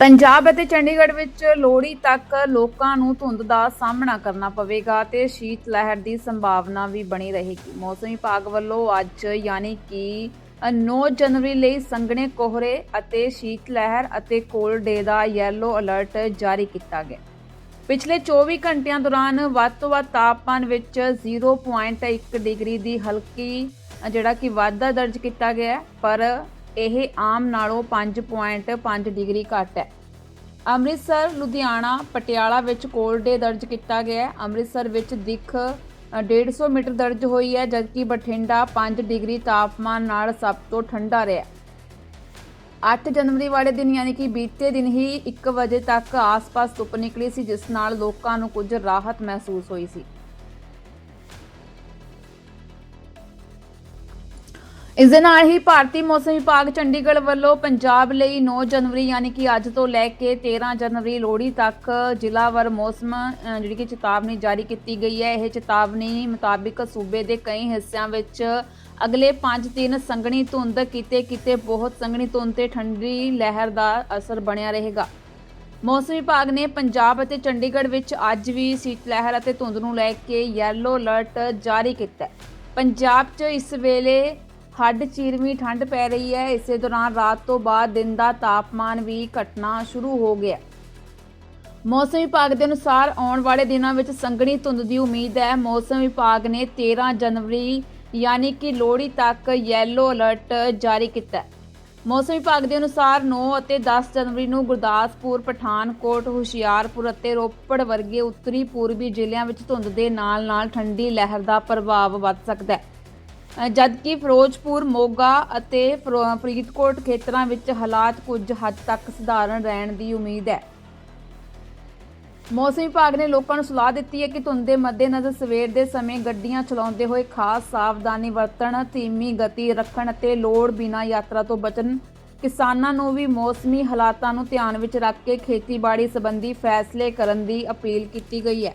ਪੰਜਾਬ ਅਤੇ ਚੰਡੀਗੜ੍ਹ ਵਿੱਚ ਲੋਹੜੀ ਤੱਕ ਲੋਕਾਂ ਨੂੰ ਧੁੰਦ ਦਾ ਸਾਹਮਣਾ ਕਰਨਾ ਪਵੇਗਾ ਤੇ ਸ਼ੀਤ ਲਹਿਰ ਦੀ ਸੰਭਾਵਨਾ ਵੀ ਬਣੀ ਰਹੇਗੀ। ਮੌਸਮ ਵਿਭਾਗ ਵੱਲੋਂ ਅੱਜ ਯਾਨੀ ਕਿ ਅ, 9 ਜਨਵਰੀ ਲਈ ਸੰਘਣੇ ਕੋਹਰੇ ਅਤੇ ਸ਼ੀਤ ਲਹਿਰ ਅਤੇ ਕੋਲਡ ਡੇ ਦਾ ਯੈਲੋ ਅਲਰਟ ਜਾਰੀ ਕੀਤਾ ਗਿਆ। ਪਿਛਲੇ 24 ਘੰਟਿਆਂ ਦੌਰਾਨ ਵੱਧ ਤੋਂ ਵੱਧ ਤਾਪਮਾਨ ਵਿੱਚ 0.1 ਡਿਗਰੀ ਦੀ ਹਲਕੀ ਜਿਹੜਾ ਕਿ ਵਾਧਾ ਦਰਜ ਕੀਤਾ ਗਿਆ ਪਰ ਇਹ ਆਮ ਨਾਲੋਂ 5.5 ਡਿਗਰੀ ਘੱਟ ਹੈ। ਅੰਮ੍ਰਿਤਸਰ ਲੁਧਿਆਣਾ ਪਟਿਆਲਾ ਵਿੱਚ ਕੋਲਡ ਡੇ ਦਰਜ ਕੀਤਾ ਗਿਆ ਹੈ। ਅੰਮ੍ਰਿਤਸਰ ਵਿੱਚ ਦਿੱਖ ਅ, 150 ਮੀਟਰ ਦਰਜ ਹੋਈ ਹੈ ਜਦਕਿ ਬਠਿੰਡਾ 5 ਡਿਗਰੀ ਤਾਪਮਾਨ ਨਾਲ ਸਭ ਤੋਂ ਠੰਡਾ ਰਿਹਾ 8 ਜਨਵਰੀ ਵਾਲੇ ਦਿਨ ਯਾਨੀ ਕਿ ਬੀਤੇ ਦਿਨ ਹੀ 1 ਵਜੇ ਤੱਕ ਆਸ-ਪਾਸ ਧੁੱਪ ਨਿਕਲੀ ਸੀ ਜਿਸ ਨਾਲ ਲੋਕਾਂ ਨੂੰ ਕੁਝ ਰਾਹਤ ਮਹਿਸੂਸ ਹੋਈ ਸੀ। ਇਸ ਦੇ ਨਾਲ ਹੀ ਭਾਰਤੀ ਮੌਸਮ ਵਿਭਾਗ ਚੰਡੀਗੜ੍ਹ ਵੱਲੋਂ ਪੰਜਾਬ ਲਈ 9 ਜਨਵਰੀ ਯਾਨੀ ਕਿ ਅੱਜ ਤੋਂ ਲੈ ਕੇ 13 ਜਨਵਰੀ ਲੋਹੜੀ ਤੱਕ ਜ਼ਿਲ੍ਹਾਵਾਰ ਮੌਸਮ ਜਿਹੜੀ ਕਿ ਚੇਤਾਵਨੀ ਜਾਰੀ ਕੀਤੀ ਗਈ ਹੈ। ਇਹ ਚੇਤਾਵਨੀ ਮੁਤਾਬਿਕ ਸੂਬੇ ਦੇ ਕਈ ਹਿੱਸਿਆਂ ਵਿੱਚ ਅਗਲੇ 5 ਦਿਨ ਸੰਘਣੀ ਧੁੰਦ ਕਿਤੇ ਕਿਤੇ ਬਹੁਤ ਸੰਘਣੀ ਧੁੰਦ ਤੇ ਠੰਡੀ ਲਹਿਰ ਦਾ ਅਸਰ ਬਣਿਆ ਰਹੇਗਾ। ਮੌਸਮ ਵਿਭਾਗ ਨੇ ਪੰਜਾਬ ਅਤੇ ਚੰਡੀਗੜ੍ਹ ਵਿੱਚ ਅੱਜ ਵੀ ਸੀਤ ਲਹਿਰ ਅਤੇ ਧੁੰਦ ਨੂੰ ਲੈ ਕੇ ਯੈਲੋ ਅਲਰਟ ਜਾਰੀ ਕੀਤਾ ਹੈ। ਪੰਜਾਬ 'ਚ ਇਸ ਵੇਲੇ ਹੱਡ ਚੀਰਵੀਂ ਠੰਡ ਪੈ ਰਹੀ ਹੈ। ਇਸੇ ਦੌਰਾਨ ਰਾਤ ਤੋਂ ਬਾਅਦ ਦਿਨ ਦਾ ਤਾਪਮਾਨ ਵੀ ਘਟਣਾ ਸ਼ੁਰੂ ਹੋ ਗਿਆ। ਮੌਸਮ ਵਿਭਾਗ ਦੇ ਅਨੁਸਾਰ ਆਉਣ ਵਾਲੇ ਦਿਨਾਂ ਵਿੱਚ ਸੰਘਣੀ ਧੁੰਦ ਦੀ ਉਮੀਦ ਹੈ। ਮੌਸਮ ਵਿਭਾਗ ਨੇ 13 ਜਨਵਰੀ ਯਾਨੀ ਕਿ ਲੋਹੜੀ ਤੱਕ ਯੈਲੋ ਅਲਰਟ ਜਾਰੀ ਕੀਤਾ ਹੈ। ਮੌਸਮ ਵਿਭਾਗ ਦੇ ਅਨੁਸਾਰ 9 ਅਤੇ 10 ਜਨਵਰੀ ਨੂੰ ਗੁਰਦਾਸਪੁਰ, ਪਠਾਨਕੋਟ, ਹੁਸ਼ਿਆਰਪੁਰ ਅਤੇ ਰੋਪੜ ਵਰਗੇ ਉੱਤਰੀ ਪੂਰਬੀ ਜ਼ਿਲ੍ਹਿਆਂ ਵਿੱਚ ਧੁੰਦ ਦੇ ਨਾਲ-ਨਾਲ ਠੰਡੀ ਲਹਿਰ ਦਾ ਪ੍ਰਭਾਵ ਵੱਧ ਸਕਦਾ ਹੈ। ਜਦਕਿ ਫਿਰੋਜ਼ਪੁਰ, ਮੋਗਾ ਅਤੇ ਫਿਰੋ- ਫਰੀਦਕੋਟ ਖੇਤਰਾਂ ਵਿੱਚ ਹਾਲਾਤ ਕੁਝ ਹੱਦ ਤੱਕ ਸਧਾਰਨ ਰਹਿਣ ਦੀ ਉਮੀਦ ਹੈ। ਮੌਸਮ ਵਿਭਾਗ ਨੇ ਲੋਕਾਂ ਨੂੰ ਸਲਾਹ ਦਿੱਤੀ ਹੈ ਕਿ ਧੁੰਦ ਦੇ ਮੱਦੇਨਜ਼ਰ ਸਵੇਰ ਦੇ ਸਮੇਂ ਗੱਡੀਆਂ ਚਲਾਉਂਦੇ ਹੋਏ ਖਾਸ ਸਾਵਧਾਨੀ ਵਰਤਣ, ਧੀਮੀ ਗਤੀ ਰੱਖਣ ਅਤੇ ਲੋੜ ਬਿਨਾਂ ਯਾਤਰਾ ਤੋਂ ਬਚਣ, ਕਿਸਾਨਾਂ ਨੂੰ ਵੀ ਮੌਸਮੀ ਹਾਲਾਤਾਂ ਨੂੰ ਧਿਆਨ ਵਿੱਚ ਰੱਖ ਕੇ ਖੇਤੀਬਾੜੀ ਸੰਬੰਧੀ ਫੈਸਲੇ ਕਰਨ ਦੀ ਅਪੀਲ ਕੀਤੀ ਗਈ ਹੈ।